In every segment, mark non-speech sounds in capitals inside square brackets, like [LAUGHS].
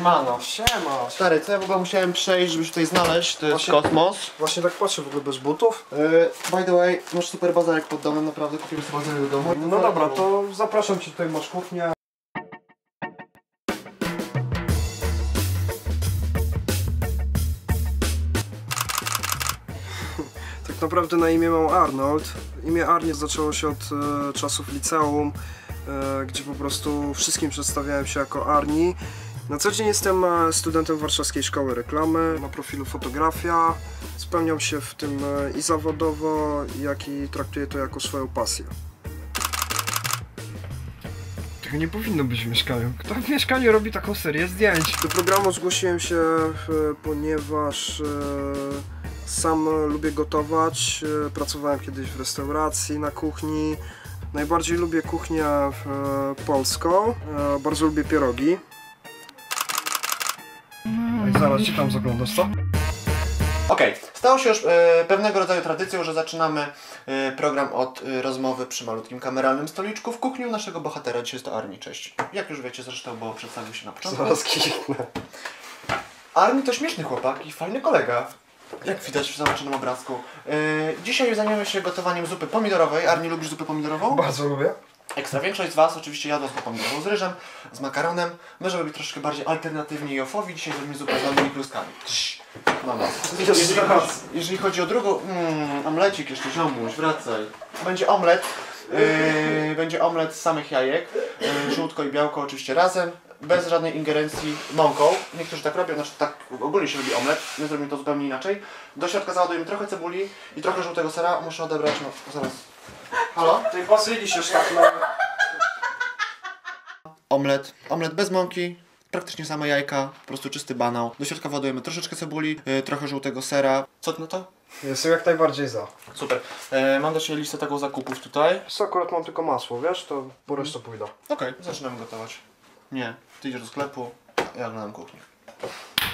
Siemano. Siema. Stary, co ja w ogóle musiałem przejść, żeby się tutaj znaleźć? To jest Właśnie- kosmos. Właśnie tak patrzę w ogóle bez butów. Yy, by the way, masz super bazarek pod domem, naprawdę kupiłem sobie bazarek do domu. No dobra, to zapraszam cię tutaj, masz kuchnię. [LAUGHS] Tak naprawdę na imię mam Arnold. Imię Arnie zaczęło się od e, czasów liceum, e, gdzie po prostu wszystkim przedstawiałem się jako Arni. Na co dzień jestem e, studentem Warszawskiej Szkoły Reklamy, na profilu fotografia. Spełniam się w tym e, i zawodowo, jak i traktuję to jako swoją pasję. Tego nie powinno być w mieszkaniu. Kto w mieszkaniu robi taką serię zdjęć? Do programu zgłosiłem się, ponieważ e, sam lubię gotować. Pracowałem kiedyś w restauracji, na kuchni. Najbardziej lubię kuchnię polską. Bardzo lubię pierogi. Zaraz ci tam zaglądasz, co? Okej, stało się już e, pewnego rodzaju tradycją, że zaczynamy e, program od e, rozmowy przy malutkim kameralnym stoliczku w kuchni u naszego bohatera. Dzisiaj jest to Arni, cześć. Jak już wiecie zresztą, bo przedstawił się na początku. Zaraz. Arni to śmieszny chłopak i fajny kolega. Jak widać w załączonym obrazku. Dzisiaj zajmiemy się gotowaniem zupy pomidorowej. Arni, lubisz zupę pomidorową? Bardzo lubię. Ekstra większość z Was oczywiście jadła zupę pomidorową z ryżem, z makaronem. My, żeby być troszkę bardziej alternatywni i ofowi, dzisiaj zrobimy zupę z nowymi kluskami. Cii. Mama. Jeżeli, raz. jeżeli chodzi o drugą, mm, omlecik jeszcze, ziomuś, wracaj. Będzie omlet, yy, będzie omlet z samych jajek, yy, żółtko i białko oczywiście razem, bez żadnej ingerencji mąką. Niektórzy tak robią, znaczy tak ogólnie się robi omlet, my zrobimy to zupełnie inaczej. Do środka załadujemy trochę cebuli i trochę żółtego sera, muszę odebrać, no zaraz. Halo? Tej bazyli się szkapnę. Omlet. Omlet bez mąki. Praktycznie same jajka, po prostu czysty banał. Do środka władujemy troszeczkę cebuli, yy, trochę żółtego sera. Co ty na to? Jestem jak najbardziej za. Super. E, mam do Ciebie listę taką zakupów tutaj. Co akurat mam tylko masło, wiesz, to po resztę pójdę. Okej, zaczynamy gotować. Nie, Ty idziesz do sklepu, ja oglądam kuchnię.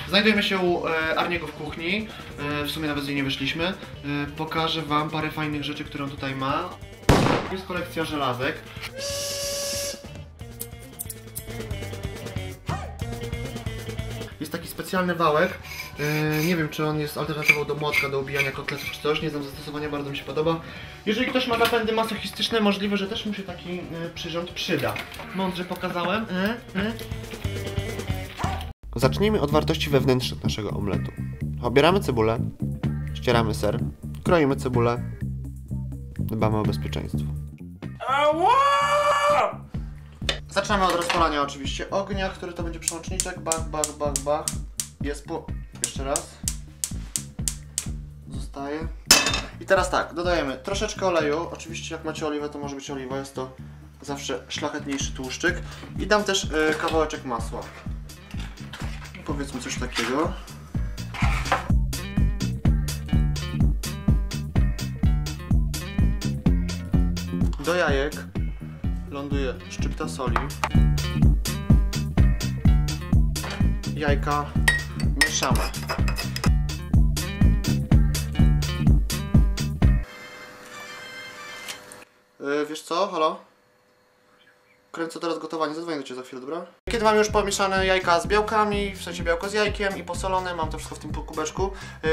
Znajdujemy się u e, Arniego w kuchni. E, w sumie nawet z niej nie wyszliśmy. E, pokażę Wam parę fajnych rzeczy, które on tutaj ma. Jest kolekcja żelazek. Jest taki specjalny wałek. E, nie wiem, czy on jest alternatywą do młotka, do ubijania kotletów czy coś. Nie znam zastosowania, bardzo mi się podoba. Jeżeli ktoś ma zapędy masochistyczne, możliwe, że też mu się taki e, przyrząd przyda. Mądrze pokazałem. E. Zacznijmy od wartości wewnętrznych naszego omletu. Obieramy cebulę, ścieramy ser, kroimy cebulę, dbamy o bezpieczeństwo. Zaczynamy od rozpalania oczywiście ognia, który to będzie przełączniczek. Bach, bach, bach, bach. Jest po... Jeszcze raz. Zostaje. I teraz tak, dodajemy troszeczkę oleju. Oczywiście jak macie oliwę, to może być oliwa. Jest to zawsze szlachetniejszy tłuszczyk. I dam też e, kawałeczek masła. Powiedzmy coś takiego. Do jajek ląduje szczypta soli. Jajka mieszamy. Yy, wiesz co? Halo? Kręcę teraz gotowanie, zadzwonię do Ciebie za chwilę, dobra? Kiedy mam już pomieszane jajka z białkami, w sensie białko z jajkiem i posolone, mam to wszystko w tym kubeczku yy,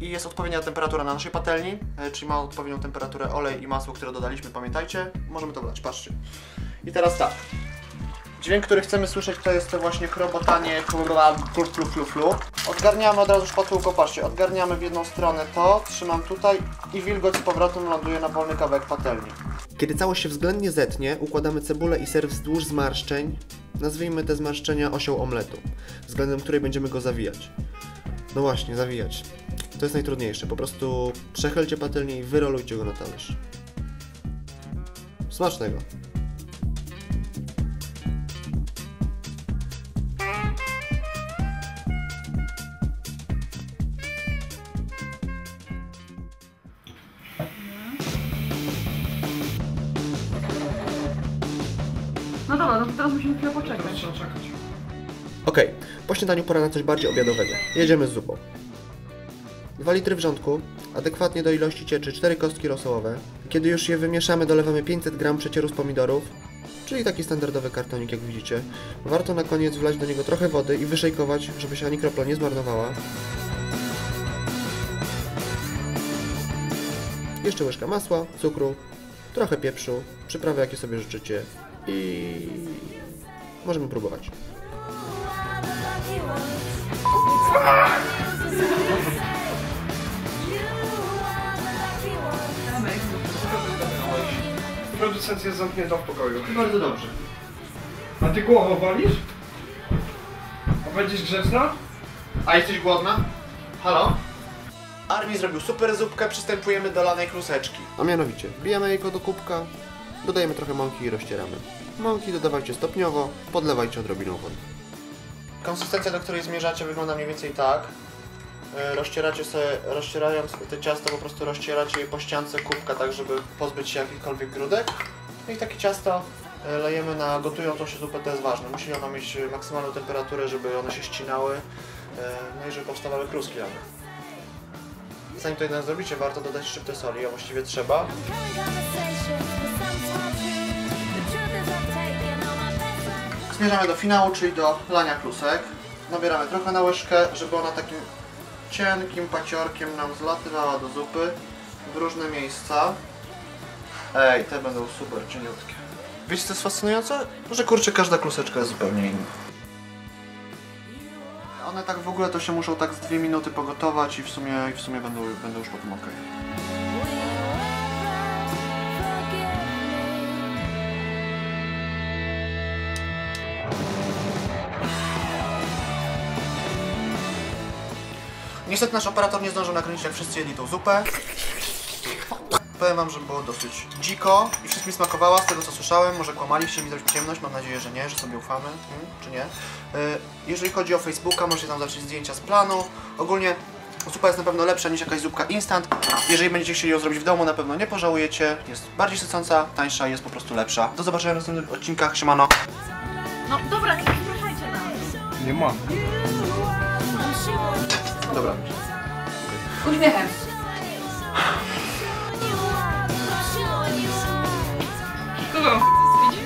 i jest odpowiednia temperatura na naszej patelni, yy, czyli ma odpowiednią temperaturę olej i masło, które dodaliśmy, pamiętajcie, możemy to wlać, patrzcie. I teraz tak, dźwięk, który chcemy słyszeć to jest to właśnie flu, flu, flu, flu. Odgarniamy od razu szpatułką, patrzcie, odgarniamy w jedną stronę to, trzymam tutaj i wilgoć z powrotem ląduje na wolny kawałek patelni. Kiedy całość się względnie zetnie, układamy cebulę i ser wzdłuż zmarszczeń. Nazwijmy te zmarszczenia osią omletu, względem której będziemy go zawijać. No właśnie, zawijać. To jest najtrudniejsze. Po prostu przechylcie patelnię i wyrolujcie go na talerz. Smacznego. No dobra, no to teraz musimy chwilę poczekać. Trzeba czekać. Okej, po śniadaniu pora na coś bardziej obiadowego. Jedziemy z zupą. 2 litry wrzątku, adekwatnie do ilości cieczy 4 kostki rosołowe. Kiedy już je wymieszamy, dolewamy 500 g przecieru z pomidorów, czyli taki standardowy kartonik jak widzicie. Warto na koniec wlać do niego trochę wody i wyszejkować, żeby się ani kropla nie zmarnowała. Jeszcze łyżka masła, cukru, trochę pieprzu, przyprawy jakie sobie życzycie i możemy próbować. Producent jest zamknięta w pokoju. Bardzo dobrze. A ty głową walisz? A będziesz grzeczna? A jesteś głodna? Halo? Armi zrobił super zupkę, przystępujemy do lanej kluseczki. A mianowicie, wbijamy jajko do kubka, dodajemy trochę mąki i rozcieramy. Mąki dodawajcie stopniowo, podlewajcie odrobiną wody. Konsystencja, do której zmierzacie wygląda mniej więcej tak. E, Rozcieracie sobie, rozcierając te ciasto, po prostu rozcieracie je po ściance kubka, tak żeby pozbyć się jakichkolwiek grudek. No i takie ciasto e, lejemy na gotującą się zupę, to jest ważne. Musi ona mieć maksymalną temperaturę, żeby one się ścinały, e, no i żeby powstawały kluski lane. Zanim to jednak zrobicie, warto dodać szczyptę soli, a właściwie trzeba. Zmierzamy do finału, czyli do lania klusek. Nabieramy trochę na łyżkę, żeby ona takim cienkim paciorkiem nam zlatywała do zupy w różne miejsca. Ej, te będą super cieniutkie. Wiecie co jest fascynujące? Że kurczę, każda kluseczka jest zupełnie inna. One tak w ogóle to się muszą tak z dwie minuty pogotować i w sumie, w sumie będą, będą już potem ok. Niestety nasz operator nie zdążył nakręcić jak wszyscy jedli tą zupę. Powiem wam, że było dosyć dziko i wszystkim smakowała z tego co słyszałem. Może kłamaliście mi zrobić ciemność, mam nadzieję, że nie, że sobie ufamy, hmm, czy nie. Y, Jeżeli chodzi o Facebooka, możecie tam zobaczyć zdjęcia z planu. Ogólnie zupa jest na pewno lepsza niż jakaś zupka instant. Jeżeli będziecie chcieli ją zrobić w domu, na pewno nie pożałujecie. Jest bardziej sycąca, tańsza, jest po prostu lepsza. Do zobaczenia w następnych odcinkach, siemano. No dobra, nie nas. Nie ma. Dobra. Uśmiechem.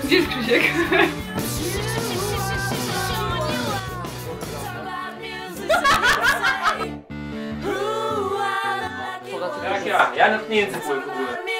Gdzie jest Krzysiek? [LAUGHS] Jak ja? Ja nie język w ogóle.